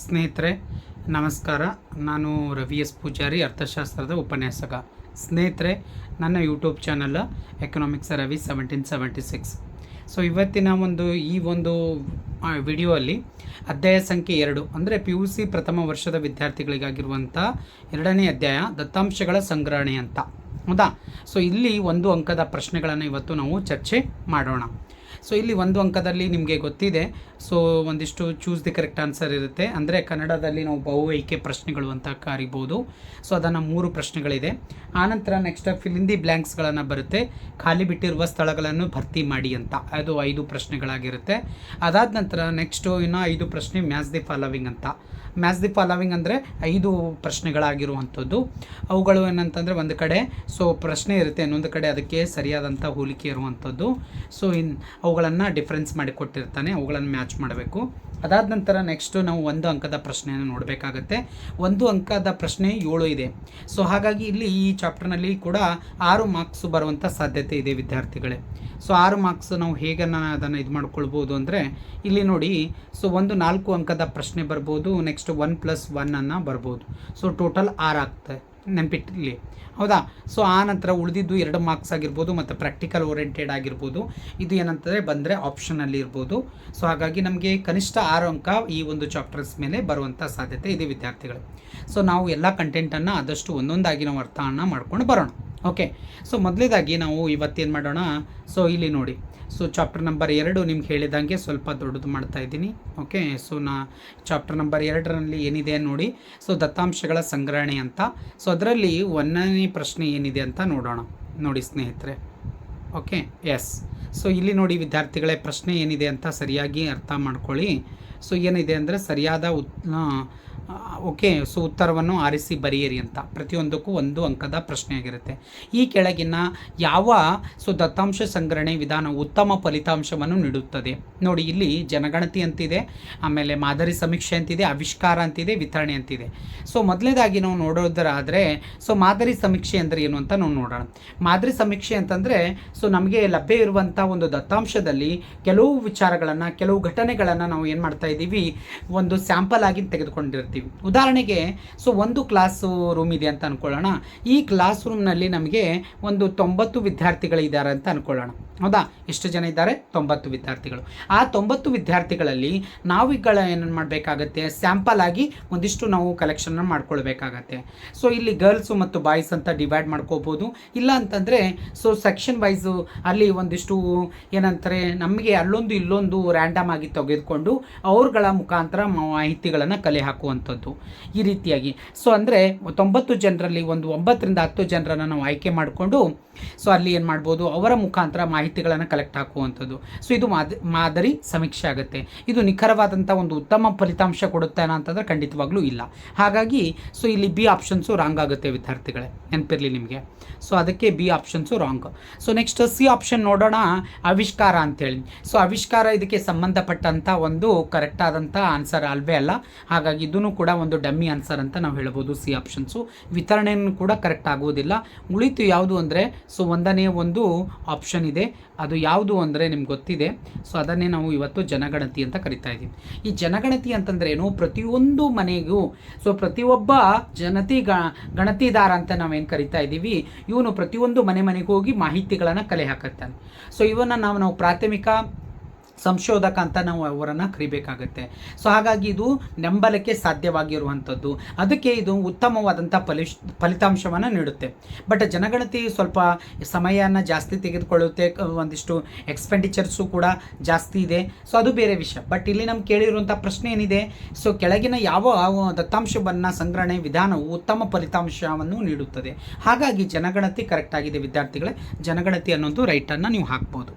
ಸ್ನೇಹಿತರೆ, ನಮಸ್ಕಾರ. ನಾನು ರವಿ ಎಸ್ ಪೂಜಾರಿ, ಅರ್ಥಶಾಸ್ತ್ರದ ಉಪನ್ಯಾಸಕ. ಸ್ನೇಹಿತರೆ, ನನ್ನ YouTube channel economics Ravi seventeen seventy six so ಇವತ್ತಿನ ಒಂದು, ಈ ಒಂದು ವಿಡಿಯೋ ಅಲ್ಲಿ ಅಧ್ಯಾಯ ಸಂಖ್ಯೆ ಎರಡು, ಅಂದರೆ ಪಿ ಯು ಸಿ ಪ್ರಥಮ ವರ್ಷದ ವಿದ್ಯಾರ್ಥಿಗಳಿಗಾಗಿರುವಂಥ ಎರಡನೇ ಅಧ್ಯಾಯ, ದತ್ತಾಂಶಗಳ ಸಂಗ್ರಹಣೆ ಅಂತ. ಹೌದಾ? ಸೊ ಇಲ್ಲಿ ಒಂದು ಅಂಕದ ಪ್ರಶ್ನೆಗಳನ್ನು ಇವತ್ತು ನಾವು ಚರ್ಚೆ ಮಾಡೋಣ. ಸೊ ಇಲ್ಲಿ ಒಂದು ಅಂಕದಲ್ಲಿ ನಿಮಗೆ ಗೊತ್ತಿದೆ. ಸೊ ಒಂದಿಷ್ಟು ಚೂಸ್ ದಿ ಕರೆಕ್ಟ್ ಆನ್ಸರ್ ಇರುತ್ತೆ. ಅಂದರೆ ಕನ್ನಡದಲ್ಲಿ ನಾವು ಬಹು ಆಯ್ಕೆ ಪ್ರಶ್ನೆಗಳು ಅಂತ ಕರಿಬೋದು. ಸೊ ಅದನ್ನು ಮೂರು ಪ್ರಶ್ನೆಗಳಿದೆ. ಆನಂತರ ನೆಕ್ಸ್ಟ್ ಫಿಲ್ ಇನ್ ದಿ ಬ್ಲ್ಯಾಂಕ್ಸ್ಗಳನ್ನು ಬರುತ್ತೆ. ಖಾಲಿ ಬಿಟ್ಟಿರುವ ಸ್ಥಳಗಳನ್ನು ಭರ್ತಿ ಮಾಡಿ ಅಂತ. ಅದು ಐದು ಪ್ರಶ್ನೆಗಳಾಗಿರುತ್ತೆ. ಅದಾದ ನಂತರ ನೆಕ್ಸ್ಟು ಇನ್ನು ಐದು ಪ್ರಶ್ನೆ ಮ್ಯಾಚ್ ದಿ ಫಾಲೋವಿಂಗ್ ಅಂತ. ಮ್ಯಾಚ್ ದಿ ಫಾಲೋವಿಂಗ್ ಅಂದರೆ ಐದು ಪ್ರಶ್ನೆಗಳಾಗಿರುವಂಥದ್ದು. ಅವುಗಳು ಏನಂತಂದರೆ ಒಂದು ಕಡೆ ಸೊ ಪ್ರಶ್ನೆ ಇರುತ್ತೆ, ಇನ್ನೊಂದು ಕಡೆ ಅದಕ್ಕೆ ಸರಿಯಾದಂಥ ಹೋಲಿಕೆ ಇರುವಂಥದ್ದು. ಸೊ ಇನ್ ಅವುಗಳನ್ನು ಡಿಫ್ರೆನ್ಸ್ ಮಾಡಿ ಕೊಟ್ಟಿರ್ತಾನೆ, ಅವುಗಳನ್ನು ಮ್ಯಾಚ್ ಮಾಡಬೇಕು. ಅದಾದ ನಂತರ ನೆಕ್ಸ್ಟು ನಾವು ಒಂದು ಅಂಕದ ಪ್ರಶ್ನೆಯನ್ನು ನೋಡಬೇಕಾಗತ್ತೆ. ಒಂದು ಅಂಕದ ಪ್ರಶ್ನೆ ಏಳು ಇದೆ. ಸೊ ಹಾಗಾಗಿ ಇಲ್ಲಿ ಈ ಚಾಪ್ಟರ್ನಲ್ಲಿ ಕೂಡ ಆರು ಮಾರ್ಕ್ಸ್ ಬರುವಂಥ ಸಾಧ್ಯತೆ ಇದೆ ವಿದ್ಯಾರ್ಥಿಗಳೇ. ಸೊ ಆರು ಮಾರ್ಕ್ಸ್ ನಾವು ಹೇಗೆ ನಾನು ಅದನ್ನು ಇದು ಮಾಡ್ಕೊಳ್ಬೋದು ಅಂದರೆ, ಇಲ್ಲಿ ನೋಡಿ ಸೊ ಒಂದು ನಾಲ್ಕು ಅಂಕದ ಪ್ರಶ್ನೆ ಬರ್ಬೋದು ನೆಕ್ಸ್ಟ್ ಒನ್ ಪ್ಲಸ್ ಒನ್ನನ್ನು ಬರ್ಬೋದು. ಸೊ ಟೋಟಲ್ ಆರು ಆಗ್ತದೆ. ನೆನಪಿಟ್ಟಿಲ್ಲಿ ಹೌದಾ? ಸೊ ಆ ನಂತರ ಉಳಿದಿದ್ದು ಎರಡು ಮಾರ್ಕ್ಸ್ ಆಗಿರ್ಬೋದು ಮತ್ತು ಪ್ರಾಕ್ಟಿಕಲ್ ಓರಿಯೆಂಟೆಡ್ ಆಗಿರ್ಬೋದು. ಇದು ಏನಂತಂದರೆ ಬಂದರೆ ಆಪ್ಷನಲ್ಲಿ ಇರ್ಬೋದು. ಸೊ ಹಾಗಾಗಿ ನಮಗೆ ಕನಿಷ್ಠ ಆರು ಅಂಕ ಈ ಒಂದು ಚಾಪ್ಟರ್ಸ್ ಮೇಲೆ ಬರುವಂಥ ಸಾಧ್ಯತೆ ಇದೆ ವಿದ್ಯಾರ್ಥಿಗಳು. ಸೊ ನಾವು ಎಲ್ಲ ಕಂಟೆಂಟನ್ನು ಆದಷ್ಟು ಒಂದೊಂದಾಗಿ ನಾವು ಅರ್ಥವನ್ನು ಮಾಡ್ಕೊಂಡು ಬರೋಣ. ಓಕೆ ಸೊ ಮೊದಲೇದಾಗಿ ನಾವು ಇವತ್ತೇನು ಮಾಡೋಣ? ಸೊ ಇಲ್ಲಿ ನೋಡಿ. ಸೊ ಚಾಪ್ಟರ್ ನಂಬರ್ ಎರಡು ನಿಮ್ಗೆ ಹೇಳಿದಂಗೆ ಸ್ವಲ್ಪ ದೊಡ್ಡದು ಮಾಡ್ತಾ ಇದ್ದೀನಿ. ಓಕೆ ಸೊ ನಾ ಚಾಪ್ಟರ್ ನಂಬರ್ ಎರಡರಲ್ಲಿ ಏನಿದೆ ನೋಡಿ. ಸೊ ದತ್ತಾಂಶಗಳ ಸಂಗ್ರಹಣೆ ಅಂತ. ಸೊ ಅದರಲ್ಲಿ ಒಂದನೇ ಪ್ರಶ್ನೆ ಏನಿದೆ ಅಂತ ನೋಡೋಣ. ನೋಡಿ ಸ್ನೇಹಿತರೆ. ಓಕೆ ಎಸ್ ಸೊ ಇಲ್ಲಿ ನೋಡಿ ವಿದ್ಯಾರ್ಥಿಗಳೇ, ಪ್ರಶ್ನೆ ಏನಿದೆ ಅಂತ ಸರಿಯಾಗಿ ಅರ್ಥ ಮಾಡ್ಕೊಳ್ಳಿ. ಸೊ ಏನಿದೆ ಅಂದರೆ ಸರಿಯಾದ ಉತ್ ಓಕೆ, ಸೊ ಉತ್ತರವನ್ನು ಆರಿಸಿ ಬರೆಯಿರಿ ಅಂತ. ಪ್ರತಿಯೊಂದಕ್ಕೂ ಒಂದು ಅಂಕದ ಪ್ರಶ್ನೆ ಆಗಿರುತ್ತೆ ಈ ಕೆಳಗಿನ ಯಾವ ಸೊ ದತ್ತಾಂಶ ಸಂಗ್ರಹಣೆ ವಿಧಾನ ಉತ್ತಮ ಫಲಿತಾಂಶವನ್ನು ನೀಡುತ್ತದೆ? ನೋಡಿ, ಇಲ್ಲಿ ಜನಗಣತಿ ಅಂತಿದೆ, ಆಮೇಲೆ ಮಾದರಿ ಸಮೀಕ್ಷೆ ಅಂತಿದೆ, ಆವಿಷ್ಕಾರ ಅಂತಿದೆ, ವಿತರಣೆ ಅಂತಿದೆ. ಸೊ ಮೊದಲನೇದಾಗಿ ನಾವು ನೋಡೋದರಾದರೆ ಸೊ ಮಾದರಿ ಸಮೀಕ್ಷೆ ಅಂದರೆ ಏನು ಅಂತ ನಾವು ನೋಡೋಣ. ಮಾದರಿ ಸಮೀಕ್ಷೆ ಅಂತಂದರೆ, ಸೊ ನಮಗೆ ಲಭ್ಯ ಇರುವಂಥ ಒಂದು ದತ್ತಾಂಶದಲ್ಲಿ ಕೆಲವು ವಿಚಾರಗಳನ್ನು, ಕೆಲವು ಘಟನೆಗಳನ್ನು ನಾವು ಏನು ಮಾಡ್ತಾ ಇದ್ದೀವಿ ಒಂದು ಸ್ಯಾಂಪಲ್ ಆಗಿ ತೆಗೆದುಕೊಂಡಿರ್ತೀವಿ. ಉದಾಹರಣೆಗೆ ಸೊ ಒಂದು ಕ್ಲಾಸ್ ರೂಮ್ ಇದೆ ಅಂತ ಅನ್ಕೊಳ್ಳೋಣ. ಈ ಕ್ಲಾಸ್ ರೂಮ್ನಲ್ಲಿ ನಮಗೆ ಒಂದು ತೊಂಬತ್ತು ವಿದ್ಯಾರ್ಥಿಗಳಿದ್ದಾರೆ ಅಂತ ಅನ್ಕೊಳ್ಳೋಣ. ಹೌದಾ? ಎಷ್ಟು ಜನ ಇದ್ದಾರೆ? ತೊಂಬತ್ತು ವಿದ್ಯಾರ್ಥಿಗಳು. ಆ ತೊಂಬತ್ತು ವಿದ್ಯಾರ್ಥಿಗಳಲ್ಲಿ ನಾವುಗಳ ಏನು ಮಾಡಬೇಕಾಗತ್ತೆ? ಸ್ಯಾಂಪಲ್ ಆಗಿ ಒಂದಿಷ್ಟು ನಾವು ಕಲೆಕ್ಷನ್ನ ಮಾಡ್ಕೊಳ್ಬೇಕಾಗತ್ತೆ. ಸೊ ಇಲ್ಲಿ ಗರ್ಲ್ಸು ಮತ್ತು ಬಾಯ್ಸ್ ಅಂತ ಡಿವೈಡ್ ಮಾಡ್ಕೋಬೋದು. ಇಲ್ಲ ಅಂತಂದರೆ ಸೊ ಸೆಕ್ಷನ್ ವೈಸು ಅಲ್ಲಿ ಒಂದಿಷ್ಟು ಏನಂತಾರೆ, ನಮಗೆ ಅಲ್ಲೊಂದು ಇಲ್ಲೊಂದು ರ್ಯಾಂಡಮ್ ಆಗಿ ತೆಗೆದುಕೊಂಡು ಅವ್ರಗಳ ಮುಖಾಂತರ ಮಾಹಿತಿಗಳನ್ನು ಕಲೆ ಹಾಕುವಂಥದ್ದು ಈ ರೀತಿಯಾಗಿ. ಸೊ ಅಂದರೆ ತೊಂಬತ್ತು ಜನರಲ್ಲಿ ಒಂದು ಒಂಬತ್ತರಿಂದ ಹತ್ತು ಜನರನ್ನು ನಾವು ಆಯ್ಕೆ ಮಾಡಿಕೊಂಡು ಸೊ ಅಲ್ಲಿ ಏನು ಮಾಡ್ಬೋದು? ಅವರ ಮುಖಾಂತರ ಮಾಹಿತಿಗಳನ್ನು ಕಲೆಕ್ಟ್ ಹಾಕುವಂಥದ್ದು. ಸೊ ಇದು ಮಾದ, ಮಾದರಿ ಸಮೀಕ್ಷೆ ಆಗುತ್ತೆ. ಇದು ನಿಖರವಾದಂಥ ಒಂದು ಉತ್ತಮ ಫಲಿತಾಂಶ ಕೊಡುತ್ತೆ ಅಂತಂದರೆ ಖಂಡಿತವಾಗ್ಲೂ ಇಲ್ಲ. ಹಾಗಾಗಿ ಸೊ ಇಲ್ಲಿ ಬಿ ಆಪ್ಷನ್ಸು ರಾಂಗ್ ಆಗುತ್ತೆ ವಿದ್ಯಾರ್ಥಿಗಳೇ. ನೆನಪಿರಲಿ ನಿಮಗೆ. ಸೊ ಅದಕ್ಕೆ B options wrong so next C option ನೋಡೋಣ. ಆವಿಷ್ಕಾರ ಅಂತೇಳಿ ಸೊ ಆವಿಷ್ಕಾರ ಇದಕ್ಕೆ ಸಂಬಂಧಪಟ್ಟಂಥ ಒಂದು ಕರೆಕ್ಟ್ ಆದಂಥ ಆನ್ಸರ್ ಅಲ್ವೇ ಅಲ್ಲ. ಹಾಗಾಗಿ ಇದೂ ಕೂಡ ಒಂದು ಡಮ್ಮಿ ಆನ್ಸರ್ ಅಂತ ನಾವು ಹೇಳ್ಬೋದು ಸಿ ಆಪ್ಷನ್ಸು ವಿತರಣೆಯನ್ನು ಕೂಡ ಕರೆಕ್ಟ್ ಆಗುವುದಿಲ್ಲ ಉಳಿತು ಯಾವುದು ಅಂದರೆ ಸೊ ಒಂದನೇ ಒಂದು ಆಪ್ಷನ್ ಇದೆ. ಅದು ಯಾವುದು ಅಂದರೆ ನಿಮ್ಗೆ ಗೊತ್ತಿದೆ. ಸೊ ಅದನ್ನೇ ನಾವು ಇವತ್ತು ಜನಗಣತಿ ಅಂತ ಕರಿತಾ ಇದ್ದೀವಿ. ಈ ಜನಗಣತಿ ಅಂತಂದ್ರೆ ಏನು? ಪ್ರತಿಯೊಂದು ಮನೆಗೂ ಸೊ ಪ್ರತಿಯೊಬ್ಬ ಜನತಿ ಗಣತಿದಾರ ಅಂತ ನಾವೇನು ಕರಿತಾ ಇದ್ದೀವಿ? ಇವನು ಪ್ರತಿಯೊಂದು ಮನೆ ಮನೆಗೆ ಹೋಗಿ ಮಾಹಿತಿಗಳನ್ನು ಕಲೆ ಹಾಕುತ್ತಾನೆ. ಸೊ ಇವನ್ನ ನಾವು ನಾವು ಪ್ರಾಥಮಿಕ ಸಂಶೋಧಕ ಅಂತ ನಾವು ಅವರನ್ನು ಕರಿಬೇಕಾಗತ್ತೆ. ಸೊ ಹಾಗಾಗಿ ಇದು ನೆಂಬಲಕ್ಕೆ ಸಾಧ್ಯವಾಗಿರುವಂಥದ್ದು. ಅದಕ್ಕೆ ಇದು ಉತ್ತಮವಾದಂಥ ಫಲಿಶ್ ಫಲಿತಾಂಶವನ್ನು ನೀಡುತ್ತೆ. ಬಟ್ ಜನಗಣತಿ ಸ್ವಲ್ಪ ಸಮಯನ ಜಾಸ್ತಿ ತೆಗೆದುಕೊಳ್ಳುತ್ತೆ. ಒಂದಿಷ್ಟು ಎಕ್ಸ್ಪೆಂಡಿಚರ್ಸು ಕೂಡ ಜಾಸ್ತಿ ಇದೆ. ಸೊ ಅದು ಬೇರೆ ವಿಷಯ. ಬಟ್ ಇಲ್ಲಿ ನಮ್ಗೆ ಕೇಳಿರುವಂಥ ಪ್ರಶ್ನೆ ಏನಿದೆ? ಸೊ ಕೆಳಗಿನ ಯಾವ ದತ್ತಾಂಶವನ್ನು ಸಂಗ್ರಹಣೆ ವಿಧಾನವು ಉತ್ತಮ ಫಲಿತಾಂಶವನ್ನು ನೀಡುತ್ತದೆ? ಹಾಗಾಗಿ ಜನಗಣತಿ ಕರೆಕ್ಟ್ ಆಗಿದೆ, ವಿದ್ಯಾರ್ಥಿಗಳೇ. ಜನಗಣತಿ ಅನ್ನೋದು ರೈಟನ್ನು ನೀವು ಹಾಕ್ಬೋದು.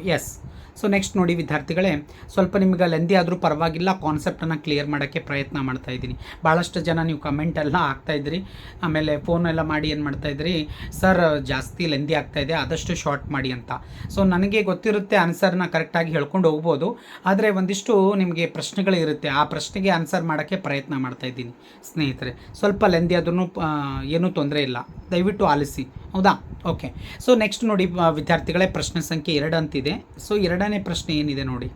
ಎಸ್ ಸೊ ನೆಕ್ಸ್ಟ್ ನೋಡಿ ವಿದ್ಯಾರ್ಥಿಗಳೇ, ಸ್ವಲ್ಪ ನಿಮಗೆ ಲೆಂದಿ ಆದರೂ ಪರವಾಗಿಲ್ಲ ಕಾನ್ಸೆಪ್ಟನ್ನು ಕ್ಲಿಯರ್ ಮಾಡೋಕ್ಕೆ ಪ್ರಯತ್ನ ಮಾಡ್ತಾ ಇದ್ದೀನಿ. ಭಾಳಷ್ಟು ಜನ ನೀವು ಕಮೆಂಟ್ ಎಲ್ಲ ಹಾಕ್ತಾ ಇದ್ರಿ. ಆಮೇಲೆ ಫೋನ್ ಎಲ್ಲ ಮಾಡಿ ಏನು ಮಾಡ್ತಾ ಇದ್ರಿ? ಸರ್ ಜಾಸ್ತಿ ಲೆಂದಿ ಆಗ್ತಾ ಇದೆ, ಆದಷ್ಟು ಶಾರ್ಟ್ ಮಾಡಿ ಅಂತ. ಸೊ ನನಗೆ ಗೊತ್ತಿರುತ್ತೆ ಆನ್ಸರ್ನ ಕರೆಕ್ಟಾಗಿ ಹೇಳ್ಕೊಂಡು ಹೋಗ್ಬೋದು. ಆದರೆ ಒಂದಿಷ್ಟು ನಿಮಗೆ ಪ್ರಶ್ನೆಗಳಿರುತ್ತೆ ಆ ಪ್ರಶ್ನೆಗೆ ಆನ್ಸರ್ ಮಾಡೋಕ್ಕೆ ಪ್ರಯತ್ನ ಮಾಡ್ತಾ ಇದ್ದೀನಿ. ಸ್ನೇಹಿತರೆ, ಸ್ವಲ್ಪ ಲೆಂದಿ ಆದ್ರೂ ಏನೂ ತೊಂದರೆ ಇಲ್ಲ. ದಯವಿಟ್ಟು ಆಲಿಸಿ. ಹೌದಾ? ಓಕೆ ಸೊ ನೆಕ್ಸ್ಟ್ ನೋಡಿ ವಿದ್ಯಾರ್ಥಿಗಳೇ ಪ್ರಶ್ನೆ ಸಂಖ್ಯೆ ಎರಡು ಅಂತಿದೆ. ಸೊ ಎರಡನೇ ಪ್ರಶ್ನೆ ಏನಿದೆ ನೋಡಿ?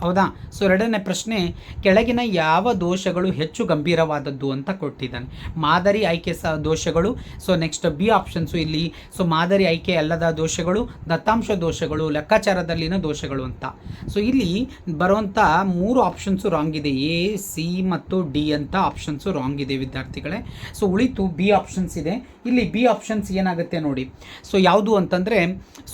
ಹೌದಾ? ಸೊ ಎರಡನೇ ಪ್ರಶ್ನೆ, ಕೆಳಗಿನ ಯಾವ ದೋಷಗಳು ಹೆಚ್ಚು ಗಂಭೀರವಾದದ್ದು ಅಂತ ಕೊಟ್ಟಿದ್ದಾನೆ. ಮಾದರಿ ಆಯ್ಕೆ ಸಹ ದೋಷಗಳು ಸೊ ನೆಕ್ಸ್ಟ್ ಬಿ ಆಪ್ಷನ್ಸು ಇಲ್ಲಿ. ಸೊ ಮಾದರಿ ಆಯ್ಕೆ ಅಲ್ಲದ ದೋಷಗಳು, ದತ್ತಾಂಶ ದೋಷಗಳು, ಲೆಕ್ಕಾಚಾರದಲ್ಲಿನ ದೋಷಗಳು ಅಂತ. ಸೊ ಇಲ್ಲಿ ಬರುವಂಥ ಮೂರು ಆಪ್ಷನ್ಸು ರಾಂಗ್ ಇದೆ. ಎ ಸಿ ಮತ್ತು ಡಿ ಅಂತ ಆಪ್ಷನ್ಸು ರಾಂಗ್ ಇದೆ ವಿದ್ಯಾರ್ಥಿಗಳೇ. ಸೊ ಉಳಿತು ಬಿ ಆಪ್ಷನ್ಸ್ ಇದೆ. ಇಲ್ಲಿ ಬಿ ಆಪ್ಷನ್ಸ್ ಏನಾಗುತ್ತೆ ನೋಡಿ. ಸೊ ಯಾವುದು ಅಂತಂದರೆ,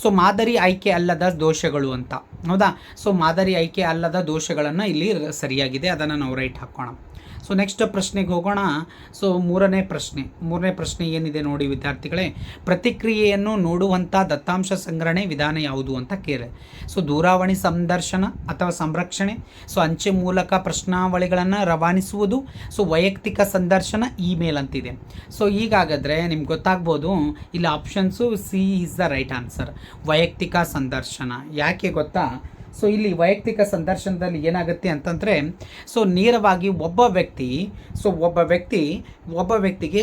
ಸೊ ಮಾದರಿ ಆಯ್ಕೆ ಅಲ್ಲದ ದೋಷಗಳು ಅಂತ. ಹೌದಾ? ಸೊ ಮಾದರಿ ಆಯ್ಕೆ ಅಲ್ಲದ ದೋಷಗಳನ್ನು ಇಲ್ಲಿ ಸರಿಯಾಗಿದೆ. ಅದನ್ನು ನಾವು ರೈಟ್ ಹಾಕೋಣ. ಸೊ ನೆಕ್ಸ್ಟ್ ಪ್ರಶ್ನೆಗೆ ಹೋಗೋಣ. ಸೊ ಮೂರನೇ ಪ್ರಶ್ನೆ. ಮೂರನೇ ಪ್ರಶ್ನೆ ಏನಿದೆ ನೋಡಿ ವಿದ್ಯಾರ್ಥಿಗಳೇ? ಪ್ರತಿಕ್ರಿಯೆಯನ್ನು ನೋಡುವಂಥ ದತ್ತಾಂಶ ಸಂಗ್ರಹಣೆ ವಿಧಾನ ಯಾವುದು ಅಂತ ಕೇಳಿ ಸೊ ದೂರವಾಣಿ ಸಂದರ್ಶನ ಅಥವಾ ಸಂರಕ್ಷಣೆ. ಸೊ ಅಂಚೆ ಮೂಲಕ ಪ್ರಶ್ನಾವಳಿಗಳನ್ನು ರವಾನಿಸುವುದು. ಸೊ ವೈಯಕ್ತಿಕ ಸಂದರ್ಶನ, ಇಮೇಲ್ ಅಂತಿದೆ. ಸೊ ಈಗಾಗದ್ರೆ ನಿಮ್ಗೆ ಗೊತ್ತಾಗ್ಬೋದು, ಇಲ್ಲಿ options C is the right answer ವೈಯಕ್ತಿಕ ಸಂದರ್ಶನ. ಯಾಕೆ ಗೊತ್ತಾ? ಸೊ ಇಲ್ಲಿ ವೈಯಕ್ತಿಕ ಸಂದರ್ಶನದಲ್ಲಿ ಏನಾಗುತ್ತೆ ಅಂತಂದರೆ ಸೊ ನೇರವಾಗಿ ಒಬ್ಬ ವ್ಯಕ್ತಿ ಸೊ ಒಬ್ಬ ವ್ಯಕ್ತಿ, ಒಬ್ಬ ವ್ಯಕ್ತಿಗೆ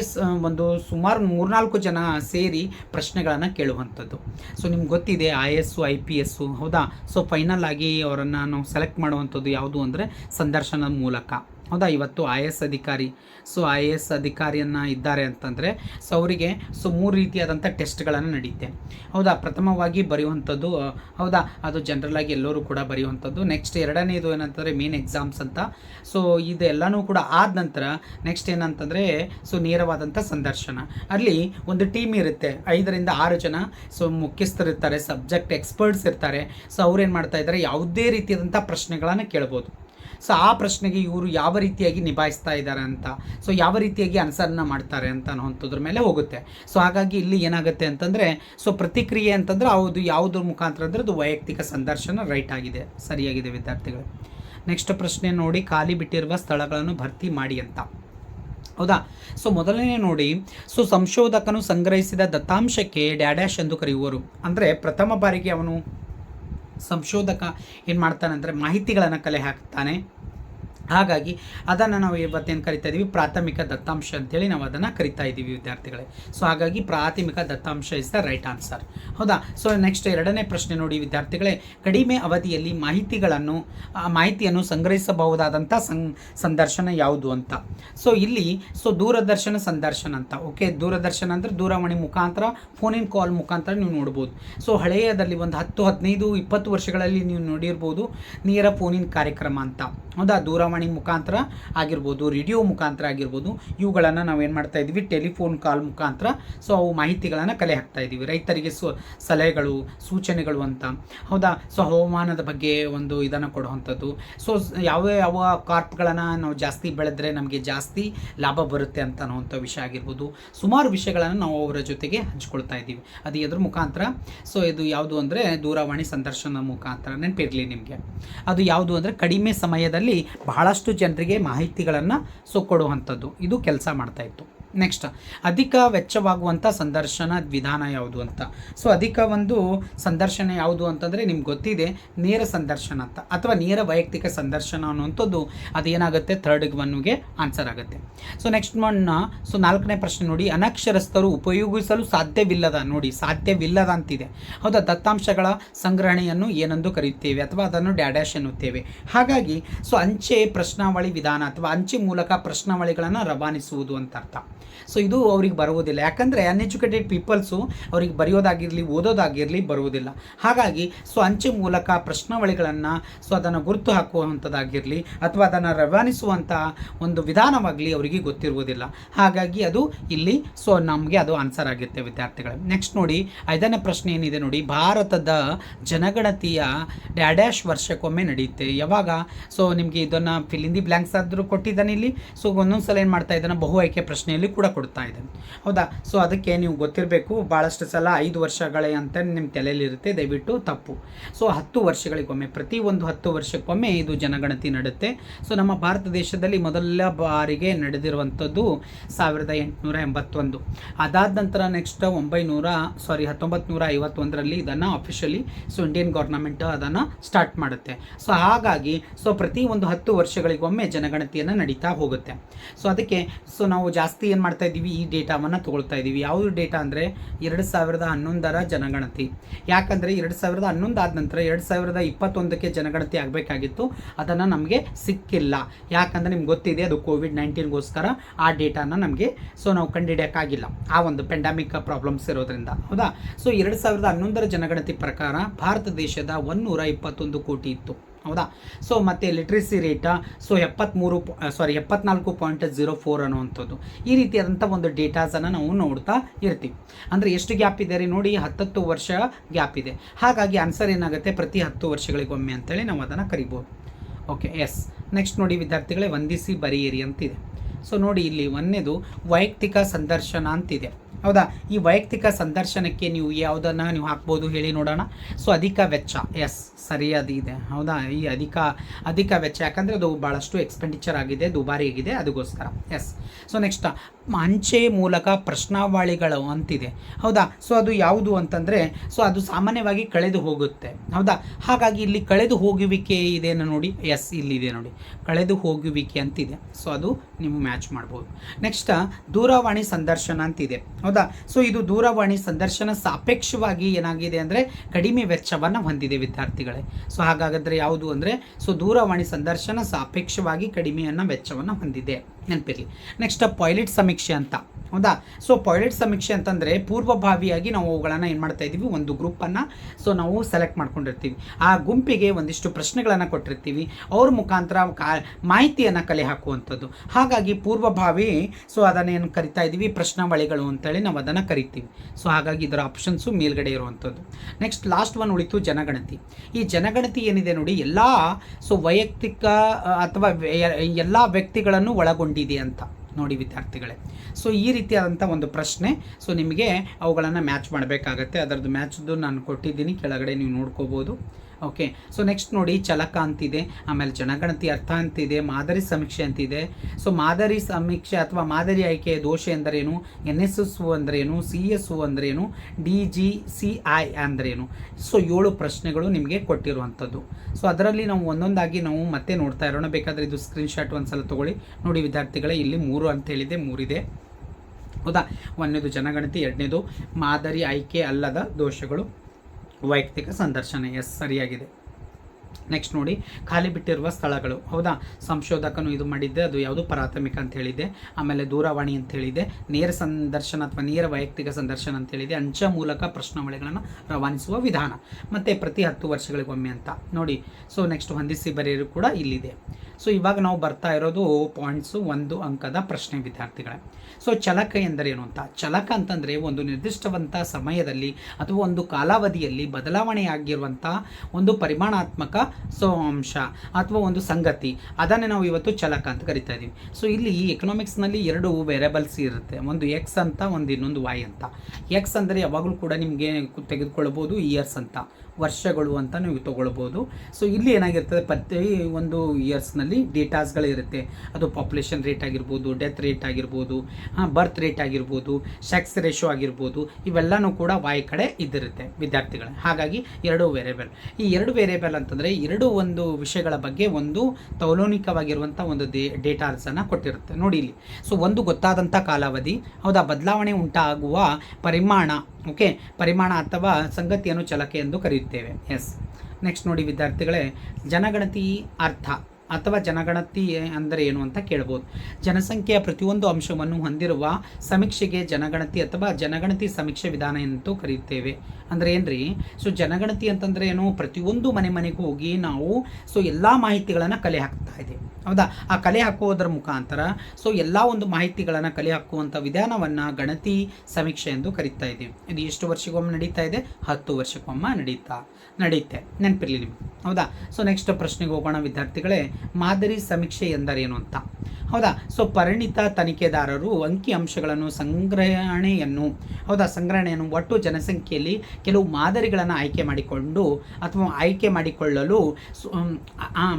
ಒಂದು ಸುಮಾರು ಮೂರ್ನಾಲ್ಕು ಜನ ಸೇರಿ ಪ್ರಶ್ನೆಗಳನ್ನು ಕೇಳುವಂಥದ್ದು. ಸೊ ನಿಮ್ಗೆ ಗೊತ್ತಿದೆ I S I P S ಹೌದಾ? ಸೊ ಫೈನಲ್ ಆಗಿ ಅವರನ್ನು ನಾವು ಸೆಲೆಕ್ಟ್ ಮಾಡುವಂಥದ್ದು ಯಾವುದು ಅಂದರೆ ಸಂದರ್ಶನದ ಮೂಲಕ. ಹೌದಾ? ಇವತ್ತು ಐ ಎ ಎಸ್ ಅಧಿಕಾರಿ. ಸೊ ಐ ಎ ಎಸ್ ಅಧಿಕಾರಿಯನ್ನು ಇದ್ದಾರೆ ಅಂತಂದರೆ ಸೊ ಅವರಿಗೆ ಸೊ ಮೂರು ರೀತಿಯಾದಂಥ ಟೆಸ್ಟ್ಗಳನ್ನು ನಡೆಯುತ್ತೆ ಹೌದಾ? ಪ್ರಥಮವಾಗಿ ಬರೆಯುವಂಥದ್ದು ಹೌದಾ? ಅದು ಜನರಲ್ ಆಗಿ ಎಲ್ಲರೂ ಕೂಡ ಬರೆಯುವಂಥದ್ದು. ನೆಕ್ಸ್ಟ್ ಎರಡನೇದು ಏನಂತಂದರೆ ಮೇನ್ ಎಕ್ಸಾಮ್ಸ್ ಅಂತ. ಸೊ ಇದೆಲ್ಲನೂ ಕೂಡ ಆದ ನಂತರ ನೆಕ್ಸ್ಟ್ ಏನಂತಂದರೆ ಸೊ ನೇರವಾದಂಥ ಸಂದರ್ಶನ. ಅಲ್ಲಿ ಒಂದು ಟೀಮ್ ಇರುತ್ತೆ. ಐದರಿಂದ ಆರು ಜನ ಸೊ ಮುಖ್ಯಸ್ಥರಿರ್ತಾರೆ ಸಬ್ಜೆಕ್ಟ್ ಎಕ್ಸ್ಪರ್ಟ್ಸ್ ಇರ್ತಾರೆ. ಸೊ ಅವ್ರೇನು ಮಾಡ್ತಾ ಇದ್ದಾರೆ ಯಾವುದೇ ರೀತಿಯಾದಂಥ ಪ್ರಶ್ನೆಗಳನ್ನು ಕೇಳ್ಬೋದು. ಸೊ ಆ ಪ್ರಶ್ನೆಗೆ ಇವರು ಯಾವ ರೀತಿಯಾಗಿ ನಿಭಾಯಿಸ್ತಾ ಇದ್ದಾರೆ ಅಂತ ಸೊ ಯಾವ ರೀತಿಯಾಗಿ ಅನ್ಸರ್ನ ಮಾಡ್ತಾರೆ ಅಂತ ಅನ್ನೋಂಥದ್ರ ಮೇಲೆ ಹೋಗುತ್ತೆ. ಸೊ ಹಾಗಾಗಿ ಇಲ್ಲಿ ಏನಾಗುತ್ತೆ ಅಂತಂದರೆ ಸೊ ಪ್ರತಿಕ್ರಿಯೆ ಅಂತಂದರೆ ಅದು ಯಾವುದ್ರ ಮುಖಾಂತರ ಅಂದರೆ ಅದು ವೈಯಕ್ತಿಕ ಸಂದರ್ಶನ ರೈಟ್ ಆಗಿದೆ. ಸರಿಯಾಗಿದೆ ವಿದ್ಯಾರ್ಥಿಗಳು. ನೆಕ್ಸ್ಟ್ ಪ್ರಶ್ನೆ ನೋಡಿ, ಖಾಲಿ ಬಿಟ್ಟಿರುವ ಸ್ಥಳಗಳನ್ನು ಭರ್ತಿ ಮಾಡಿ ಅಂತ. ಹೌದಾ? ಸೊ ಮೊದಲನೇ ನೋಡಿ ಸೊ ಸಂಶೋಧಕನು ಸಂಗ್ರಹಿಸಿದ ದತ್ತಾಂಶಕ್ಕೆ ಡ್ಯಾಡ್ಯಾಶ್ ಎಂದು ಕರೆಯುವರು. ಅಂದರೆ ಪ್ರಥಮ ಬಾರಿಗೆ ಅವನು ಸಂಶೋಧಕ ಏನು ಮಾಡ್ತಾನೆ ಅಂದರೆ ಮಾಹಿತಿಗಳನ್ನು ಕಲೆ ಹಾಕ್ತಾನೆ. ಹಾಗಾಗಿ ಅದನ್ನು ನಾವು ಇವತ್ತೇನು ಕರಿತಾ ಇದ್ದೀವಿ ಪ್ರಾಥಮಿಕ ದತ್ತಾಂಶ ಅಂತೇಳಿ ನಾವು ಅದನ್ನು ಕರಿತಾ ಇದ್ದೀವಿ ವಿದ್ಯಾರ್ಥಿಗಳೇ. ಸೊ ಹಾಗಾಗಿ ಪ್ರಾಥಮಿಕ ದತ್ತಾಂಶ ಇಸ್ ದ ರೈಟ್ ಆನ್ಸರ್ ಹೌದಾ? ಸೊ ನೆಕ್ಸ್ಟ್ ಎರಡನೇ ಪ್ರಶ್ನೆ ನೋಡಿ ವಿದ್ಯಾರ್ಥಿಗಳೇ. ಕಡಿಮೆ ಅವಧಿಯಲ್ಲಿ ಮಾಹಿತಿಗಳನ್ನು ಮಾಹಿತಿಯನ್ನು ಸಂಗ್ರಹಿಸಬಹುದಾದಂಥ ಸಂ ಸಂದರ್ಶನ ಯಾವುದು ಅಂತ? ಸೊ ಇಲ್ಲಿ ಸೊ ದೂರದರ್ಶನ ಸಂದರ್ಶನ ಅಂತ. ಓಕೆ ದೂರದರ್ಶನ ಅಂದರೆ ದೂರವಾಣಿ ಮುಖಾಂತರ ಫೋನಿನ ಕಾಲ್ ಮುಖಾಂತರ ನೀವು ನೋಡ್ಬೋದು. ಸೊ ಹಳೆಯದಲ್ಲಿ ಒಂದು ಹತ್ತು, ಹದಿನೈದು, ಇಪ್ಪತ್ತು ವರ್ಷಗಳಲ್ಲಿ ನೀವು ನೋಡಿರ್ಬೋದು, ನೇರ ಫೋನಿನ ಕಾರ್ಯಕ್ರಮ ಅಂತ. ಹೌದಾ? ದೂರವಾಣಿ ಮುಖಾಂತರ ಆಗಿರ್ಬೋದು, ರೇಡಿಯೋ ಮುಖಾಂತರ ಆಗಿರ್ಬೋದು, ಇವುಗಳನ್ನು ನಾವು ಏನು ಮಾಡ್ತಾ ಇದ್ದೀವಿ? ಟೆಲಿಫೋನ್ ಕಾಲ್ ಮುಖಾಂತರ. ಸೊ ಅವು ಮಾಹಿತಿಗಳನ್ನು ಕಲೆ ಹಾಕ್ತಾ ಇದ್ದೀವಿ. ರೈತರಿಗೆ ಸು, ಸಲಹೆಗಳು, ಸೂಚನೆಗಳು ಅಂತ. ಹೌದಾ? ಸೊ ಹವಾಮಾನದ ಬಗ್ಗೆ ಒಂದು ಇದನ್ನು ಕೊಡುವಂಥದ್ದು. ಸೊ, ಯಾವ ಯಾವ ಕಾರ್ಪ್ಗಳನ್ನು ನಾವು ಜಾಸ್ತಿ ಬೆಳೆದ್ರೆ ನಮಗೆ ಜಾಸ್ತಿ ಲಾಭ ಬರುತ್ತೆ ಅಂತ ಅನ್ನೋವಂಥ ವಿಷಯ ಆಗಿರ್ಬೋದು. ಸುಮಾರು ವಿಷಯಗಳನ್ನು ನಾವು ಅವರ ಜೊತೆಗೆ ಹಂಚ್ಕೊಳ್ತಾ ಇದ್ದೀವಿ. ಅದು ಎದ್ರ ಮುಖಾಂತರ? ಸೊ ಇದು ಯಾವುದು ಅಂದರೆ ದೂರವಾಣಿ ಸಂದರ್ಶನ ಮುಖಾಂತರ. ನೆನಪಿರಲಿ ನಿಮಗೆ. ಅದು ಯಾವುದು ಅಂದರೆ ಕಡಿಮೆ ಸಮಯದಲ್ಲಿ ಬಹಳಷ್ಟು ಜನರಿಗೆ ಮಾಹಿತಿಗಳನ್ನು ಸೊ ಕೊಡುವಂಥದ್ದು ಇದು ಕೆಲಸ ಮಾಡ್ತಾ ಇತ್ತು. ನೆಕ್ಸ್ಟ್ ಅಧಿಕ ವೆಚ್ಚವಾಗುವಂಥ ಸಂದರ್ಶನ ವಿಧಾನ ಯಾವುದು ಅಂತ. ಸೊ ಅಧಿಕ ಒಂದು ಸಂದರ್ಶನ ಯಾವುದು ಅಂತಂದರೆ ನಿಮ್ಗೆ ಗೊತ್ತಿದೆ, ನೇರ ಸಂದರ್ಶನ ಅಂತ. ಅಥವಾ ನೇರ ವೈಯಕ್ತಿಕ ಸಂದರ್ಶನ ಅನ್ನುವಂಥದ್ದು ಅದೇನಾಗುತ್ತೆ? ಥರ್ಡ್ ಒನ್ಗೆ ಆನ್ಸರ್ ಆಗುತ್ತೆ. ಸೊ ನೆಕ್ಸ್ಟ್ ಮಣ್ಣ ಸೊ ನಾಲ್ಕನೇ ಪ್ರಶ್ನೆ ನೋಡಿ. ಅನಕ್ಷರಸ್ಥರು ಉಪಯೋಗಿಸಲು ಸಾಧ್ಯವಿಲ್ಲದ, ನೋಡಿ, ಸಾಧ್ಯವಿಲ್ಲದ ಅಂತಿದೆ. ಹೌದಾ? ದತ್ತಾಂಶಗಳ ಸಂಗ್ರಹಣೆಯನ್ನು ಏನೆಂದು ಕರೆಯುತ್ತೇವೆ ಅಥವಾ ಅದನ್ನು ಡ್ಯಾಡ್ಯಾಶ್ ಎನ್ನುತ್ತೇವೆ. ಹಾಗಾಗಿ ಸೊ ಅಂಚೆ ಪ್ರಶ್ನಾವಳಿ ವಿಧಾನ ಅಥವಾ ಅಂಚೆ ಮೂಲಕ ಪ್ರಶ್ನಾವಳಿಗಳನ್ನು ರವಾನಿಸುವುದು ಅಂತ ಅರ್ಥ. ಸೊ ಇದು ಅವ್ರಿಗೆ ಬರುವುದಿಲ್ಲ. ಯಾಕಂದರೆ ಅನ್ಎಜುಕೇಟೆಡ್ ಪೀಪಲ್ಸು ಅವ್ರಿಗೆ ಬರೆಯೋದಾಗಿರಲಿ, ಓದೋದಾಗಿರಲಿ ಬರುವುದಿಲ್ಲ. ಹಾಗಾಗಿ ಸೊ ಅಂಚೆ ಮೂಲಕ ಪ್ರಶ್ನಾವಳಿಗಳನ್ನು ಸೊ ಅದನ್ನು ಗುರುತು ಹಾಕುವಂಥದ್ದಾಗಿರಲಿ ಅಥವಾ ಅದನ್ನು ರವಾನಿಸುವಂಥ ಒಂದು ವಿಧಾನವಾಗಲಿ ಅವರಿಗೆ ಗೊತ್ತಿರುವುದಿಲ್ಲ. ಹಾಗಾಗಿ ಅದು ಇಲ್ಲಿ ಸೊ ನಮಗೆ ಅದು ಆನ್ಸರ್ ಆಗುತ್ತೆ ವಿದ್ಯಾರ್ಥಿಗಳು. ನೆಕ್ಸ್ಟ್ ನೋಡಿ, ಐದನೇ ಪ್ರಶ್ನೆ ಏನಿದೆ ನೋಡಿ, ಭಾರತದ ಜನಗಣತಿಯ ಡ್ಯಾಡ್ಯಾಶ್ ವರ್ಷಕ್ಕೊಮ್ಮೆ ನಡೆಯುತ್ತೆ. ಯಾವಾಗ? ಸೊ ನಿಮಗೆ ಇದನ್ನು ಫಿಲ್ ಇನ್ ದಿ ಬ್ಲ್ಯಾಂಕ್ಸ್ ಆದರೂ ಕೊಟ್ಟಿದ್ದಾನೆ ಇಲ್ಲಿ. ಸೊ ಒಂದೊಂದು ಸಲ ಏನು ಮಾಡ್ತಾ ಇದ್ದಾನೆ? ಬಹು ಆಯ್ಕೆ ಪ್ರಶ್ನೆಯಲ್ಲಿ ಕೂಡ ಕೊಡ್ತಾ ಇದೆ. ಹೌದಾ? ಸೊ ಅದಕ್ಕೆ ನೀವು ಗೊತ್ತಿರಬೇಕು ಭಾಳಷ್ಟು ಸಲ ಐದು ವರ್ಷಗಳೇ ಅಂತ ನಿಮ್ಮ ತಲೆಯಲ್ಲಿರುತ್ತೆ, ದಯವಿಟ್ಟು ತಪ್ಪು. ಸೊ ಹತ್ತು ವರ್ಷಗಳಿಗೊಮ್ಮೆ, ಪ್ರತಿ ಒಂದು ಹತ್ತು ವರ್ಷಕ್ಕೊಮ್ಮೆ ಇದು ಜನಗಣತಿ ನಡೆಯುತ್ತೆ ಸೊ ನಮ್ಮ ಭಾರತ ದೇಶದಲ್ಲಿ ಮೊದಲ ಬಾರಿಗೆ ನಡೆದಿರುವಂಥದ್ದು ಸಾವಿರದ ಎಂಟುನೂರ ಎಂಬತ್ತೊಂದು. ಅದಾದ ನಂತರ ನೆಕ್ಸ್ಟ್ ಒಂಬೈನೂರ ಸಾರಿ ಹತ್ತೊಂಬತ್ತು ನೂರ ಐವತ್ತೊಂದರಲ್ಲಿ ಇದನ್ನು ಅಫಿಷಿಯಲಿ ಸೊ ಇಂಡಿಯನ್ ಗೌರ್ನಮೆಂಟ್ ಅದನ್ನು ಸ್ಟಾರ್ಟ್ ಮಾಡುತ್ತೆ. ಸೊ ಹಾಗಾಗಿ ಸೊ ಪ್ರತಿ ಒಂದು ಹತ್ತು ವರ್ಷಗಳಿಗೊಮ್ಮೆ ಜನಗಣತಿಯನ್ನು ನಡೀತಾ ಹೋಗುತ್ತೆ. ಸೊ ಅದಕ್ಕೆ ಸೊ ನಾವು ಜಾಸ್ತಿ ಏನು ಮಾಡ್ತಾ ಇದ್ದೀವಿ? ಈ ಡೇಟಾವನ್ನು ತೊಗೊಳ್ತಾ ಇದ್ದೀವಿ. ಯಾವುದು ಡೇಟಾ ಅಂದರೆ ಎರಡು ಸಾವಿರದ ಹನ್ನೊಂದರ ಜನಗಣತಿ. ಯಾಕಂದರೆ ಎರಡು ಸಾವಿರದ ಹನ್ನೊಂದು ಆದ ನಂತರ ಎರಡು ಸಾವಿರದ ಇಪ್ಪತ್ತೊಂದಕ್ಕೆ ಜನಗಣತಿ ಆಗಬೇಕಾಗಿತ್ತು. ಅದನ್ನು ನಮಗೆ ಸಿಕ್ಕಿಲ್ಲ. ಯಾಕಂದರೆ ನಿಮ್ಗೆ ಗೊತ್ತಿದೆ, ಅದು ಕೋವಿಡ್ ನೈನ್ಟೀನ್ಗೋಸ್ಕರ ಆ ಡೇಟಾನ ನಮಗೆ ಸೊ ನಾವು ಕಂಡುಹಿಡಿಯೋಕ್ಕಾಗಿಲ್ಲ ಆ ಒಂದು ಪೆಂಡಾಮಿಕ್ ಪ್ರಾಬ್ಲಮ್ಸ್ ಇರೋದ್ರಿಂದ. ಹೌದಾ? ಸೊ ಎರಡು ಸಾವಿರದ ಹನ್ನೊಂದರ ಜನಗಣತಿ ಪ್ರಕಾರ ಭಾರತ ದೇಶದ ಒನ್ನೂರ ಇಪ್ಪತ್ತೊಂದು ಕೋಟಿ ಇತ್ತು. ಹೌದಾ? ಸೊ ಮತ್ತು ಲಿಟ್ರಸಿ ರೇಟ ಸೊ ಎಪ್ಪತ್ತ್ಮೂರು ಸಾರಿ ಎಪ್ಪತ್ನಾಲ್ಕು ಪಾಯಿಂಟ್ ಜೀರೋ ಫೋರ್ ಅನ್ನುವಂಥದ್ದು. ಈ ರೀತಿಯಾದಂಥ ಒಂದು ಡೇಟಾಸನ್ನು ನಾವು ನೋಡ್ತಾ ಇರ್ತೀವಿ. ಅಂದರೆ ಎಷ್ಟು ಗ್ಯಾಪ್ ಇದೆ ರೀ ನೋಡಿ, ಹತ್ತತ್ತು ವರ್ಷ ಗ್ಯಾಪ್ ಇದೆ. ಹಾಗಾಗಿ ಆನ್ಸರ್ ಏನಾಗುತ್ತೆ? ಪ್ರತಿ ಹತ್ತು ವರ್ಷಗಳಿಗೊಮ್ಮೆ ಅಂತೇಳಿ ನಾವು ಅದನ್ನು ಕರಿಬೋದು. ಓಕೆ ಎಸ್ ನೆಕ್ಸ್ಟ್ ನೋಡಿ ವಿದ್ಯಾರ್ಥಿಗಳೇ ವಂದಿಸಿ ಬರೆಯಿರಿ ಅಂತಿದೆ. ಸೊ ನೋಡಿ ಇಲ್ಲಿ ಒಂದನೇದು ವೈಯಕ್ತಿಕ ಸಂದರ್ಶನ ಅಂತಿದೆ. ಹೌದಾ? ಈ ವೈಯಕ್ತಿಕ ಸಂದರ್ಶನಕ್ಕೆ ನೀವು ಯಾವುದನ್ನು ನೀವು ಹಾಕ್ಬೋದು ಹೇಳಿ ನೋಡೋಣ. ಸೊ ಅಧಿಕ ವೆಚ್ಚ ಎಸ್ ಸರಿಯಾದ ಇದೆ ಹೌದಾ? ಈ ಅಧಿಕ ಅಧಿಕ ವೆಚ್ಚ. ಯಾಕಂದರೆ ಅದು ಭಾಳಷ್ಟು ಎಕ್ಸ್ಪೆಂಡಿಚರ್ ಆಗಿದೆ, ದುಬಾರಿ ಆಗಿದೆ, ಅದಕ್ಕೋಸ್ಕರ. ಎಸ್ ಸೊ ನೆಕ್ಸ್ಟ್ ಅಂಚೆ ಮೂಲಕ ಪ್ರಶ್ನಾವಳಿಗಳು ಅಂತಿದೆ. ಹೌದಾ? ಸೊ ಅದು ಯಾವುದು ಅಂತಂದರೆ ಸೊ ಅದು ಸಾಮಾನ್ಯವಾಗಿ ಕಳೆದು ಹೋಗುತ್ತೆ. ಹೌದಾ? ಹಾಗಾಗಿ ಇಲ್ಲಿ ಕಳೆದು ಹೋಗುವಿಕೆ ಇದೆನ ನೋಡಿ. ಎಸ್ ಇಲ್ಲಿದೆ ನೋಡಿ. ಕಳೆದು ಹೋಗುವಿಕೆ ಅಂತಿದೆ. ಸೊ ಅದು ನೀವು ಮ್ಯಾಚ್ ಮಾಡ್ಬೋದು. ನೆಕ್ಸ್ಟ್ ದೂರವಾಣಿ ಸಂದರ್ಶನ ಅಂತಿದೆ. ಹೌದಾ? ಸೊ ಇದು ದೂರವಾಣಿ ಸಂದರ್ಶನ ಸಾಪೇಕ್ಷವಾಗಿ ಏನಾಗಿದೆ ಅಂದರೆ ಕಡಿಮೆ ವೆಚ್ಚವನ್ನು ಹೊಂದಿದೆ ವಿದ್ಯಾರ್ಥಿಗಳೇ. ಸೊ ಹಾಗಾದರೆ ಯಾವುದು ಅಂದರೆ ಸೊ ದೂರವಾಣಿ ಸಂದರ್ಶನ ಸಾಪೇಕ್ಷವಾಗಿ ಕಡಿಮೆಯನ್ನು ವೆಚ್ಚವನ್ನು ಹೊಂದಿದೆ. ನೆನಪಿರಲಿ. ನೆಕ್ಸ್ಟ್ ಪೈಲಟ್ ಸಮೀಕ್ಷೆ ಅಂತ. ಹೌದಾ? ಸೊ ಪಾಯ್ಲೆಟ್ ಸಮೀಕ್ಷೆ ಅಂತಂದರೆ ಪೂರ್ವಭಾವಿಯಾಗಿ ನಾವು ಅವುಗಳನ್ನು ಏನು ಮಾಡ್ತಾ ಇದ್ದೀವಿ ಒಂದು ಗ್ರೂಪನ್ನು ಸೊ ನಾವು ಸೆಲೆಕ್ಟ್ ಮಾಡ್ಕೊಂಡಿರ್ತೀವಿ. ಆ ಗುಂಪಿಗೆ ಒಂದಿಷ್ಟು ಪ್ರಶ್ನೆಗಳನ್ನು ಕೊಟ್ಟಿರ್ತೀವಿ. ಅವ್ರ ಮುಖಾಂತರ ಕಾ, ಮಾಹಿತಿಯನ್ನು ಕಲೆ ಹಾಕುವಂಥದ್ದು. ಹಾಗಾಗಿ ಪೂರ್ವಭಾವಿ ಸೊ ಅದನ್ನೇನು ಕರಿತಾ ಇದ್ದೀವಿ ಪ್ರಶ್ನಾವಳಿಗಳು ಅಂತೇಳಿ ನಾವು ಅದನ್ನು ಕರಿತೀವಿ. ಸೊ ಹಾಗಾಗಿ ಇದರ ಆಪ್ಷನ್ಸು ಮೇಲ್ಗಡೆ ಇರುವಂಥದ್ದು. ನೆಕ್ಸ್ಟ್ ಲಾಸ್ಟ್ ಒನ್ ಉಳಿತು ಜನಗಣತಿ. ಈ ಜನಗಣತಿ ಏನಿದೆ ನೋಡಿ, ಎಲ್ಲ ಸೊ ವೈಯಕ್ತಿಕ, ಅಥವಾ ಎಲ್ಲ ವ್ಯಕ್ತಿಗಳನ್ನು ಒಳಗೊಂಡಿದೆ ಅಂತ. ನೋಡಿ ವಿದ್ಯಾರ್ಥಿಗಳೇ. ಸೊ ಈ ರೀತಿಯಾದಂಥ ಒಂದು ಪ್ರಶ್ನೆ. ಸೊ ನಿಮಗೆ ಅವುಗಳನ್ನು ಮ್ಯಾಚ್ ಮಾಡಬೇಕಾಗತ್ತೆ. ಅದರದ್ದು ಮ್ಯಾಚ್ದು ನಾನು ಕೊಟ್ಟಿದ್ದೀನಿ. ಕೆಳಗಡೆ ನೀವು ನೋಡ್ಕೋಬೋದು. ಓಕೆ ಸೊ ನೆಕ್ಸ್ಟ್ ನೋಡಿ ಚಲಕ ಅಂತಿದೆ, ಆಮೇಲೆ ಜನಗಣತಿ ಅರ್ಥ ಅಂತಿದೆ, ಮಾದರಿ ಸಮೀಕ್ಷೆ ಅಂತಿದೆ. ಸೊ ಮಾದರಿ ಸಮೀಕ್ಷೆ ಅಥವಾ ಮಾದರಿ ಆಯ್ಕೆಯ ದೋಷ ಎಂದರೇನು? ಎನ್ ಎಸ್ ಎಸ್ ಅಂದ್ರೇನು? ಸಿ ಎಸ್ ಒ ಅಂದ್ರೇನು? ಡಿ ಜಿ ಸಿ ಐ ಅಂದ್ರೇನು? ಸೊ ಏಳು ಪ್ರಶ್ನೆಗಳು ನಿಮಗೆ ಕೊಟ್ಟಿರುವಂಥದ್ದು. ಸೊ ಅದರಲ್ಲಿ ನಾವು ಒಂದೊಂದಾಗಿ ನಾವು ಮತ್ತೆ ನೋಡ್ತಾ ಇರೋಣ. ಬೇಕಾದರೆ ಇದು ಸ್ಕ್ರೀನ್ಶಾಟ್ ಒಂದ್ಸಲ ತೊಗೊಳ್ಳಿ. ನೋಡಿ ವಿದ್ಯಾರ್ಥಿಗಳೇ, ಇಲ್ಲಿ ಮೂರು ಅಂತ ಹೇಳಿದೆ, ಮೂರಿದೆ. ಹೌದಾ? ಒಂದನೇದು ಜನಗಣತಿ, ಎರಡನೇದು ಮಾದರಿ ಆಯ್ಕೆ ಅಲ್ಲದ ದೋಷಗಳು. ವೈಯಕ್ತಿಕ ಸಂದರ್ಶನ. ಎಸ್ ಸರಿಯಾಗಿದೆ. ನೆಕ್ಸ್ಟ್ ನೋಡಿ, ಖಾಲಿ ಬಿಟ್ಟಿರುವ ಸ್ಥಳಗಳು. ಹೌದಾ? ಸಂಶೋಧಕನು ಇದು ಮಾಡಿದ್ದೆ, ಅದು ಯಾವುದು ಪ್ರಾಥಮಿಕ ಅಂತ ಹೇಳಿದೆ ಆಮೇಲೆ ದೂರವಾಣಿ ಅಂತ ಹೇಳಿದೆ ನೇರ ಸಂದರ್ಶನ ಅಥವಾ ನೇರ ವೈಯಕ್ತಿಕ ಸಂದರ್ಶನ ಅಂತ ಹೇಳಿದೆ ಅಂಚೆ ಮೂಲಕ ಪ್ರಶ್ನಾವಳಿಗಳನ್ನು ರವಾನಿಸುವ ವಿಧಾನ. ಮತ್ತು ಪ್ರತಿ ಹತ್ತು ವರ್ಷಗಳಿಗೊಮ್ಮೆ ಅಂತ. ನೋಡಿ ಸೊ ನೆಕ್ಸ್ಟ್ ಹೊಂದಿಸಿ ಬರೆಯಲು ಕೂಡ ಇಲ್ಲಿದೆ. ಸೊ ಇವಾಗ ನಾವು ಬರ್ತಾ ಇರೋದು ಪಾಯಿಂಟ್ಸು ಒಂದು ಅಂಕದ ಪ್ರಶ್ನೆ ವಿದ್ಯಾರ್ಥಿಗಳೇ. ಸೊ ಚಲಕ ಎಂದರೇನು ಅಂತ? ಚಲಕ ಅಂತಂದರೆ ಒಂದು ನಿರ್ದಿಷ್ಟವಂಥ ಸಮಯದಲ್ಲಿ ಅಥವಾ ಒಂದು ಕಾಲಾವಧಿಯಲ್ಲಿ ಬದಲಾವಣೆಯಾಗಿರುವಂಥ ಒಂದು ಪರಿಮಾಣಾತ್ಮಕ ಸೊ ಅಂಶ ಅಥವಾ ಒಂದು ಸಂಗತಿ. ಅದನ್ನೇ ನಾವು ಇವತ್ತು ಚಲಕ ಅಂತ ಕರಿತಾ ಇದ್ದೀವಿ ಸೊ ಇಲ್ಲಿ ಎಕನಾಮಿಕ್ಸ್ನಲ್ಲಿ ಎರಡು ವೇರಿಯಬಲ್ಸ್ ಇರುತ್ತೆ. ಒಂದು ಎಕ್ಸ್ ಅಂತ, ಒಂದು ಇನ್ನೊಂದು ವೈ ಅಂತ. ಎಕ್ಸ್ ಅಂದರೆ ಯಾವಾಗಲೂ ಕೂಡ ನಿಮಗೆ ತೆಗೆದುಕೊಳ್ಬೋದು ಇಯರ್ಸ್ ಅಂತ. ವರ್ಷಗಳು ಅಂತ ನೀವು ತಗೊಳ್ಬೋದು. ಸೊ ಇಲ್ಲಿ ಏನಾಗಿರ್ತದೆ, ಪ್ರತಿ ಒಂದು ಇಯರ್ಸ್ನಲ್ಲಿ ಡೇಟಾಸ್ಗಳಿರುತ್ತೆ ಅದು ಪಾಪ್ಯುಲೇಷನ್ ರೇಟ್ ಆಗಿರ್ಬೋದು ಡೆತ್ ರೇಟ್ ಆಗಿರ್ಬೋದು ಬರ್ತ್ ರೇಟ್ ಆಗಿರ್ಬೋದು ಸೆಕ್ಸ್ ರೇಷೋ ಆಗಿರ್ಬೋದು, ಇವೆಲ್ಲನೂ ಕೂಡ ವಾಯ್ ಕಡೆ ಇದ್ದಿರುತ್ತೆ ವಿದ್ಯಾರ್ಥಿಗಳ. ಹಾಗಾಗಿ ಎರಡು ವೇರಿಯಬಲ್ ಈ ಎರಡು ವೇರಿಯಬಲ್ ಅಂತಂದರೆ ಎರಡು ಒಂದು ವಿಷಯಗಳ ಬಗ್ಗೆ ಒಂದು ತೌಲೋನಿಕವಾಗಿರುವಂಥ ಒಂದು ದೇ ಡೇಟಾಸನ್ನು ಕೊಟ್ಟಿರುತ್ತೆ. ನೋಡಿ ಇಲ್ಲಿ. ಸೊ ಒಂದು ಗೊತ್ತಾದಂಥ ಕಾಲಾವಧಿ, ಹೌದಾ? ಬದಲಾವಣೆ ಉಂಟಾಗುವ ಪರಿಮಾಣ ಓಕೆ, ಪರಿಮಾಣ ಅಥವಾ ಸಂಗತಿಯನ್ನು ಚಲಕೆ ಎಂದು ಕರೆಯುತ್ತೇವೆ. ಎಸ್ ನೆಕ್ಸ್ಟ್ ನೋಡಿ ವಿದ್ಯಾರ್ಥಿಗಳೇ, ಜನಗಣತಿ ಅರ್ಥ ಅಥವಾ ಜನಗಣತಿ ಅಂದರೆ ಏನು ಅಂತ ಕೇಳ್ಬೋದು. ಜನಸಂಖ್ಯೆಯ ಪ್ರತಿಯೊಂದು ಅಂಶವನ್ನು ಹೊಂದಿರುವ ಸಮೀಕ್ಷೆಗೆ ಜನಗಣತಿ ಅಥವಾ ಜನಗಣತಿ ಸಮೀಕ್ಷೆ ವಿಧಾನ ಎಂದು ಕರೆಯುತ್ತೇವೆ. ಅಂದರೆ ಏನ್ರಿ? ಸೊ ಜನಗಣತಿ ಅಂತಂದರೆ ಏನು? ಪ್ರತಿಯೊಂದು ಮನೆ ಮನೆಗೂ ಹೋಗಿ ನಾವು ಸೊ ಎಲ್ಲ ಮಾಹಿತಿಗಳನ್ನು ಕಲೆ ಹಾಕ್ತಾ ಇದ್ದೀವಿ. ಹೌದಾ? ಆ ಕಲೆ ಹಾಕುವುದರ ಮುಖಾಂತರ ಸೊ ಎಲ್ಲ ಒಂದು ಮಾಹಿತಿಗಳನ್ನು ಕಲೆ ಹಾಕುವಂಥ ವಿಧಾನವನ್ನು ಗಣತಿ ಸಮೀಕ್ಷೆ ಎಂದು ಕರೀತಾ ಇದ್ದೀವಿ. ಇದು ಎಷ್ಟು ವರ್ಷಕ್ಕೊಮ್ಮೆ ನಡೀತಾ ಇದೆ? ಹತ್ತು ವರ್ಷಕ್ಕೊಮ್ಮೆ ನಡೀತಾ ನಡೆಯುತ್ತೆ ನೆನಪಿರಲಿ ನಿಮಗೆ, ಹೌದಾ? ಸೊ ನೆಕ್ಸ್ಟ್ ಪ್ರಶ್ನೆಗೆ ಹೋಗೋಣ ವಿದ್ಯಾರ್ಥಿಗಳೇ, ಮಾದರಿ ಸಮೀಕ್ಷೆ ಎಂದರೇನು ಅಂತ? ಹೌದಾ? ಸೊ ಪರಿಣಿತ ತನಿಖೆದಾರರು ಅಂಕಿ ಅಂಶಗಳನ್ನು ಸಂಗ್ರಹಣೆಯನ್ನು, ಹೌದಾ? ಸಂಗ್ರಹಣೆಯನ್ನು ಒಟ್ಟು ಜನಸಂಖ್ಯೆಯಲ್ಲಿ ಕೆಲವು ಮಾದರಿಗಳನ್ನು ಆಯ್ಕೆ ಮಾಡಿಕೊಂಡು ಅಥವಾ ಆಯ್ಕೆ ಮಾಡಿಕೊಳ್ಳಲು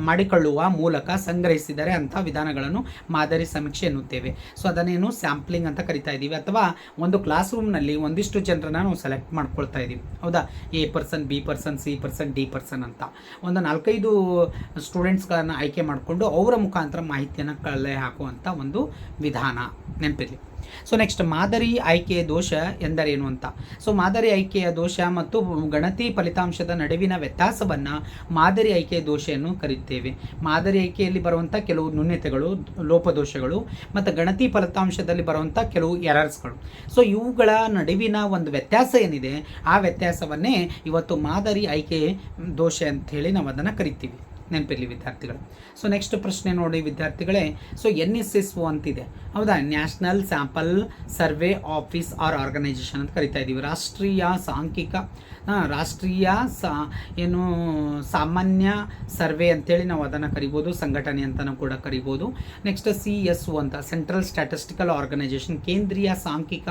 ಮಾಡಿಕೊಳ್ಳುವ ಮೂಲಕ ಸಂಗ್ರಹಿಸಿದರೆ ಅಂಥ ವಿಧಾನಗಳನ್ನು ಮಾದರಿ ಸಮೀಕ್ಷೆ ಎನ್ನುತ್ತೇವೆ. ಸೊ ಅದನ್ನೇನು ಸ್ಯಾಂಪ್ಲಿಂಗ್ ಅಂತ ಕರಿತಾ ಇದ್ದೀವಿ. ಅಥವಾ ಒಂದು ಕ್ಲಾಸ್ ರೂಮ್ನಲ್ಲಿ ಒಂದಿಷ್ಟು ಜನರನ್ನ ನಾವು ಸೆಲೆಕ್ಟ್ ಮಾಡ್ಕೊಳ್ತಾ ಇದ್ದೀವಿ. ಹೌದಾ? A person B person C person D person ಅಂತ. ಒಂದು ನಾಲ್ಕೈದು ಸ್ಟೂಡೆಂಟ್ಸ್ಗಳನ್ನು ಆಯ್ಕೆ ಮಾಡಿಕೊಂಡು ಅವರ ಮುಖಾಂತರ ಮಾಹಿತಿಯನ್ನು ಕಲೆ ಹಾಕುವಂಥ ಒಂದು ವಿಧಾನ ನೆನಪಿರಲಿ. ಸೊ ನೆಕ್ಸ್ಟ್ ಮಾದರಿ ಆಯ್ಕೆಯ ದೋಷ ಎಂದರೇನು ಅಂತ? ಸೊ ಮಾದರಿ ಆಯ್ಕೆಯ ದೋಷ ಮತ್ತು ಗಣತಿ ಫಲಿತಾಂಶದ ನಡುವಿನ ವ್ಯತ್ಯಾಸವನ್ನು ಮಾದರಿ ಆಯ್ಕೆಯ ದೋಷ ಎಂದು ಕರೆಯುತ್ತೇವೆ ಮಾದರಿ ಆಯ್ಕೆಯಲ್ಲಿ ಬರುವಂಥ ಕೆಲವು ನ್ಯೂನ್ಯತೆಗಳು ಲೋಪದೋಷಗಳು ಮತ್ತು ಗಣತಿ ಫಲಿತಾಂಶದಲ್ಲಿ ಬರುವಂಥ ಕೆಲವು ಎರರ್ಸ್ಗಳು. ಸೊ ಇವುಗಳ ನಡುವಿನ ಒಂದು ವ್ಯತ್ಯಾಸ ಏನಿದೆ? ಆ ವ್ಯತ್ಯಾಸವನ್ನೇ ಇವತ್ತು ಮಾದರಿ ಆಯ್ಕೆ ದೋಷ ಅಂತ ಹೇಳಿ ನಾವು ಅದನ್ನು ಕರಿತೀವಿ. ನೆನಪಿರಲಿ ವಿದ್ಯಾರ್ಥಿಗಳು. ಸೊ ನೆಕ್ಸ್ಟ್ ಪ್ರಶ್ನೆ ನೋಡಿ ವಿದ್ಯಾರ್ಥಿಗಳೇ. So N S S O ಅಂತಿದೆ. ಹೌದಾ? National sample survey office or organisation ಅಂತ ಕರಿತಾ ಇದ್ದೀವಿ ರಾಷ್ಟ್ರೀಯ ಸಾಂಖ್ಯಿಕ ರಾಷ್ಟ್ರೀಯ ಸಾ, ಏನು, ಸಾಮಾನ್ಯ ಸರ್ವೆ ಅಂತೇಳಿ ನಾವು ಅದನ್ನು ಕರಿಬೋದು. ಸಂಘಟನೆ ಅಂತಲೂ ಕೂಡ ಕರಿಬೋದು. ನೆಕ್ಸ್ಟ್ ಸಿ ಎಸ್ ಒ ಅಂತ ಸೆಂಟ್ರಲ್ ಸ್ಟ್ಯಾಟಿಸ್ಟಿಕಲ್ ಆರ್ಗನೈಸೇಷನ್ ಕೇಂದ್ರೀಯ ಸಾಂಖ್ಯಿಕ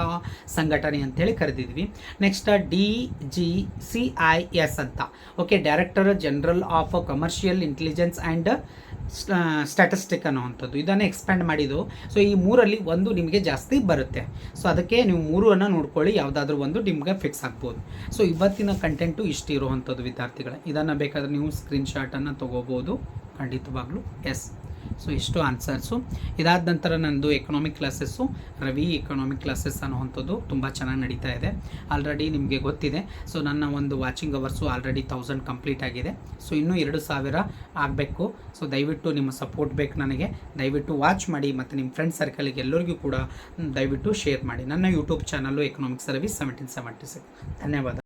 ಸಂಘಟನೆ ಅಂತೇಳಿ ಕರೆದಿದ್ವಿ. Next D G C I S ಅಂತ. Okay director general of commercial intelligence and statistic ಅನ್ನೋವಂಥದ್ದು. ಇದನ್ನು ಎಕ್ಸ್ಪ್ಯಾಂಡ್ ಮಾಡಿದ್ದು. ಸೊ ಈ ಮೂರಲ್ಲಿ ಒಂದು ನಿಮಗೆ ಜಾಸ್ತಿ ಬರುತ್ತೆ. ಸೊ ಅದಕ್ಕೆ ನೀವು ಮೂರನ್ನು ನೋಡ್ಕೊಳ್ಳಿ. ಯಾವುದಾದ್ರೂ ಒಂದು ನಿಮಗೆ ಫಿಕ್ಸ್ ಆಗ್ಬೋದು. ಸೊ ಇವತ್ತಿನ ಕಂಟೆಂಟು ಇಷ್ಟು ಇರುವಂಥದ್ದು ವಿದ್ಯಾರ್ಥಿಗಳೇ. ಇದನ್ನು ಬೇಕಾದರೆ ನೀವು ಸ್ಕ್ರೀನ್ಶಾಟನ್ನು ತೊಗೋಬೋದು. ಖಂಡಿತವಾಗ್ಲೂ ಎಸ್ ಸೊ ಇಷ್ಟು ಆನ್ಸರ್ಸು ಇದಾದ ನಂತರ ನನ್ನದು economic classes Ravi economic classes ಅನ್ನುವಂಥದ್ದು ತುಂಬ ಚೆನ್ನಾಗಿ ನಡೀತಾ ಇದೆ. ಆಲ್ರೆಡಿ ನಿಮಗೆ ಗೊತ್ತಿದೆ. ಸೊ ನನ್ನ ಒಂದು watching hours already thousand complete ಆಗಿದೆ. ಸೊ ಇನ್ನೂ ಎರಡು ಸಾವಿರ ಆಗಬೇಕು. ಸೊ ದಯವಿಟ್ಟು ನಿಮ್ಮ ಸಪೋರ್ಟ್ ಬೇಕು ನನಗೆ. ದಯವಿಟ್ಟು ವಾಚ್ ಮಾಡಿ ಮತ್ತು ನಿಮ್ಮ ಫ್ರೆಂಡ್ ಸರ್ಕಲಿಗೆ ಎಲ್ಲರಿಗೂ ಕೂಡ ದಯವಿಟ್ಟು ಶೇರ್ ಮಾಡಿ. ನನ್ನ YouTube channel economic service seventeen seventy six ಧನ್ಯವಾದ.